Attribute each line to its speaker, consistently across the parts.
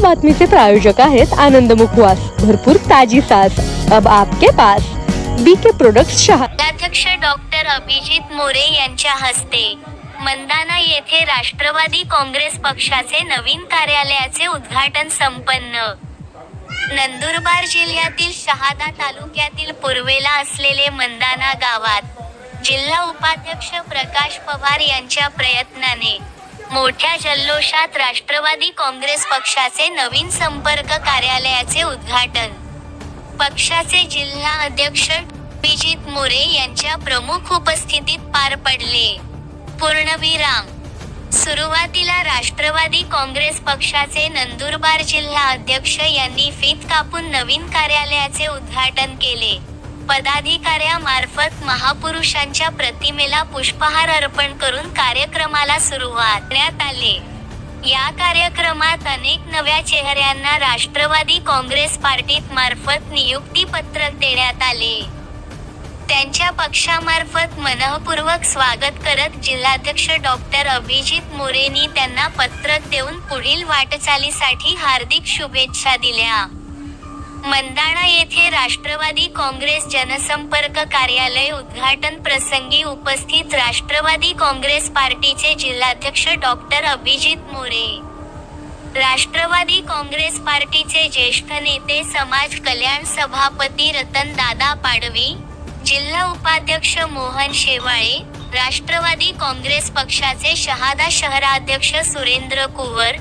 Speaker 1: बातमीचे प्रायोजक आहेत आनंद मुखवास. भरपूर ताजी सास. अब आपके पास. बीके प्रोडक्ट शहा
Speaker 2: अध्यक्ष डॉक्टर अभिजित मोरे यांच्या हस्ते. मंदाना येथे राष्ट्रवादी काँग्रेस पक्षाचे नवीन कार्यालयाचे उद्घाटन संपन्न. नंदुरबार जिल्ह्यातील शहादा तालुक्यातील पूर्वेला असलेले मंदाना गावात. जिल्हा उपाध्यक्ष प्रकाश पवार यांच्या प्रयत्नाने. मोठ्या जल्लोषात राष्ट्रवादी काँग्रेस पक्षाचे नवीन संपर्क कार्यालयाचे उद्घाटन. पक्षाचे जिल्हा अध्यक्ष विजित मोरे यांच्या प्रमुख उपस्थितीत पार पडले. पूर्णविराम. सुरुवातीला राष्ट्रवादी काँग्रेस पक्षाचे नंदुरबार जिल्हा अध्यक्ष यांनी फीत कापून नवीन कार्यालयाचे उद्घाटन केले. पदाधिकाऱ्यामार्फत महापुरुषांच्या प्रतिमेला पुष्पहार अर्पण करून कार्यक्रमाला सुरुवात करण्यात आले. या कार्यक्रमात अनेक नव्या चेहऱ्यांना राष्ट्रवादी काँग्रेस पार्टीत मार्फत नियुक्ती पत्रक देण्यात आले. त्यांच्या पक्षामार्फत मनःपूर्वक स्वागत करत जिल्हाध्यक्ष डॉक्टर अभिजित मोरेनी त्यांना पत्रक देऊन पुढील वाटचालीसाठी हार्दिक शुभेच्छा दिल्या. मंदाणा येथे राष्ट्रवादी काँग्रेस जनसंपर्क कार्यालय उद्घाटन प्रसंगी उपस्थित राष्ट्रवादी काँग्रेस पार्टीचे जिल्हाध्यक्ष डॉक्टर अभिजित मोरे. राष्ट्रवादी काँग्रेस पार्टीचे ज्येष्ठ नेते समाज कल्याण सभापती रतन दादा पाडवी जिल्हा उपाध्यक्ष मोहन शेवाळे राष्ट्रवादी काँग्रेस पक्षाचे शहादा शहराध्यक्ष सुरेंद्र कुवर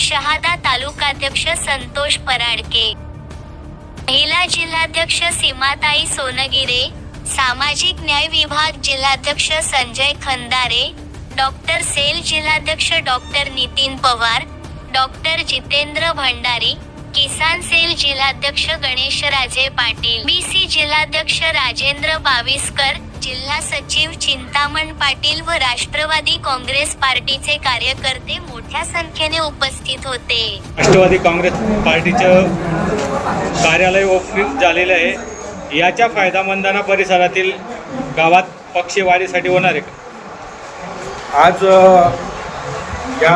Speaker 2: शहादा तालुकाध्यक्ष संतोष पराडके. महिला जिल्हाध्यक्ष सीमाताई सोनगिरे सामाजिक न्याय विभाग जिल्हाध्यक्ष संजय खंदारे डॉक्टर सेल जिल्हाध्यक्ष डॉक्टर नितीन पवार डॉक्टर जितेंद्र भंडारी किसान सेल जिल्हाध्यक्ष गणेशराजे पाटील बीसी जिल्हाध्यक्ष राजेंद्र बाविस्कर जिल्हा सचिव चिंतामण पाटील व राष्ट्रवादी काँग्रेस पार्टीचे कार्यकर्ते मोठ्या संख्येने उपस्थित होते.
Speaker 3: राष्ट्रवादी काँग्रेस पार्टीचं कार्यालय ओपनिंग झालेलं आहे. याचा फायदा मंदाना परिसरातील गावात पक्षवाढीसाठी होणार आहे का?
Speaker 4: आज या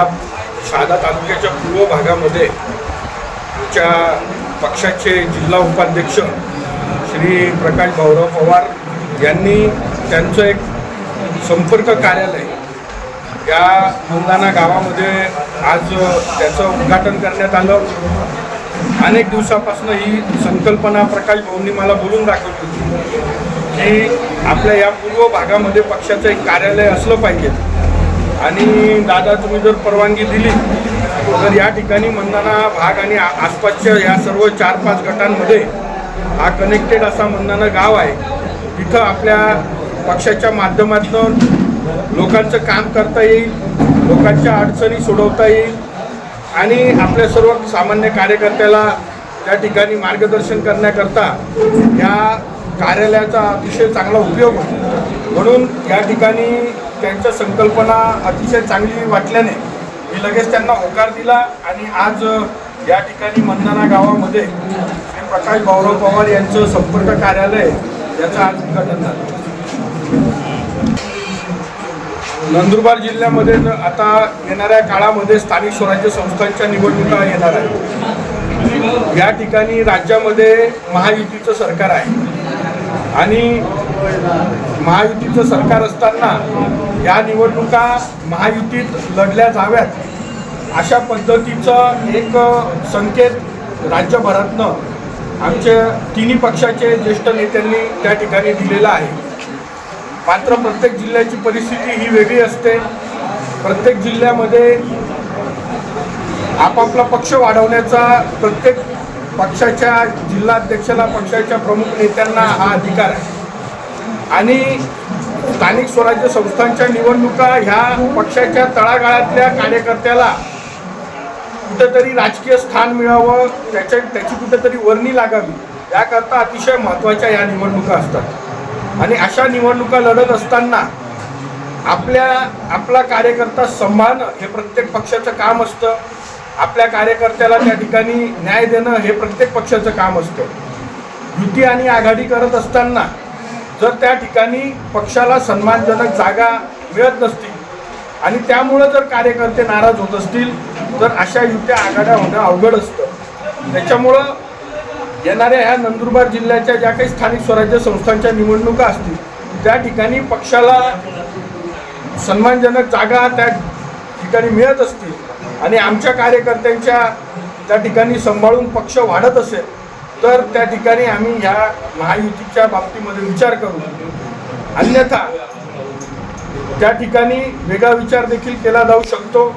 Speaker 4: शहादा तालुक्याच्या पूर्व भागामध्ये आमच्या पक्षाचे जिल्हा उपाध्यक्ष श्री प्रकाश भाऊराव पवार यांनी त्यांचं एक संपर्क कार्यालय या मुंदाना गावामध्ये आज त्याचं उद्घाटन करण्यात आलं. अनेक दिवसापासून ही संकल्पना प्रकाश भाऊंनी मला बोलून दाखवली होती. की आपल्या या पूर्व भागामध्ये पक्षाचं एक कार्यालय असलं पाहिजे. आणि दादा तुम्ही जर परवानगी दिली तर या ठिकाणी मंदाना भाग आणि आसपासच्या या सर्व चार पाच गटांमध्ये हा कनेक्टेड असा मंदाना गाव आहे. तिथं आपल्या पक्षाच्या माध्यमातून लोकांचं काम करता येईल लोकांच्या अडचणी सोडवता येईल आणि आपल्या सर्व सामान्य कार्यकर्त्याला त्या ठिकाणी मार्गदर्शन करण्याकरता या कार्यालयाचा अतिशय चांगला उपयोग होतो. म्हणून या ठिकाणी त्यांच्या संकल्पना अतिशय चांगली वाटल्याने मी लगेच त्यांना होकार दिला आणि आज या ठिकाणी मंदना गावामध्ये श्री प्रकाश भाऊराव पवार यांचं संपर्क कार्यालय याचं आज उद्घाटन झालं. नंदुरबार जिल्ह्यामध्ये आता येणाऱ्या काळामध्ये स्थानिक स्वराज्य संस्थांच्या निवडणुका येणार आहेत. या ठिकाणी राज्यामध्ये महायुतीचं सरकार आहे. आणि महायुतीचं सरकार असताना या निवडणुका महायुतीत लढल्या जाव्यात अशा पद्धतीचं एक संकेत राज्यभरातनं आमच्या तिन्ही पक्षाचे ज्येष्ठ नेत्यांनी त्या ठिकाणी दिलेला आहे. मात्र प्रत्येक जिल्ह्याची परिस्थिती ही वेगळी असते. प्रत्येक जिल्ह्यामध्ये आपापला पक्ष वाढवण्याचा प्रत्येक पक्षाच्या जिल्हाध्यक्षाला पक्षाच्या प्रमुख नेत्यांना हा अधिकार आहे. आणि स्थानिक स्वराज्य संस्थांच्या निवडणुका ह्या पक्षाच्या तळागाळातल्या कार्यकर्त्याला कुठंतरी राजकीय स्थान मिळावं त्याच्या त्याची कुठंतरी वर्णी लागावी याकरता अतिशय महत्त्वाच्या या निवडणुका असतात. आणि अशा निवडणुका लढत असताना आपल्या आपला कार्यकर्ता सांभाळणं हे प्रत्येक पक्षाचं काम असतं. आपल्या कार्यकर्त्याला त्या ठिकाणी न्याय देणं हे प्रत्येक पक्षाचं काम असतं. युती आणि आघाडी करत असताना जर त्या ठिकाणी पक्षाला सन्मानजनक जागा मिळत नसतील आणि त्यामुळं जर कार्यकर्ते नाराज होत असतील तर अशा युत्या आघाड्या होणं अवघड असतं. त्याच्यामुळं येणाऱ्या ह्या नंदुरबार जिल्ह्याच्या ज्या काही स्थानिक स्वराज्य संस्थांच्या निवडणुका असतील त्या ठिकाणी पक्षाला सन्मानजनक जागा त्या ठिकाणी मिळत असतील आणि आमच्या कार्यकर्त्यांच्या त्या ठिकाणी सांभाळून पक्ष वाढत असेल तर त्या ठिकाणी आम्ही ह्या महायुतीच्या बाबतीमध्ये विचार करू. अन्यथा त्या ठिकाणी वेगळा विचार देखील केला जाऊ शकतो.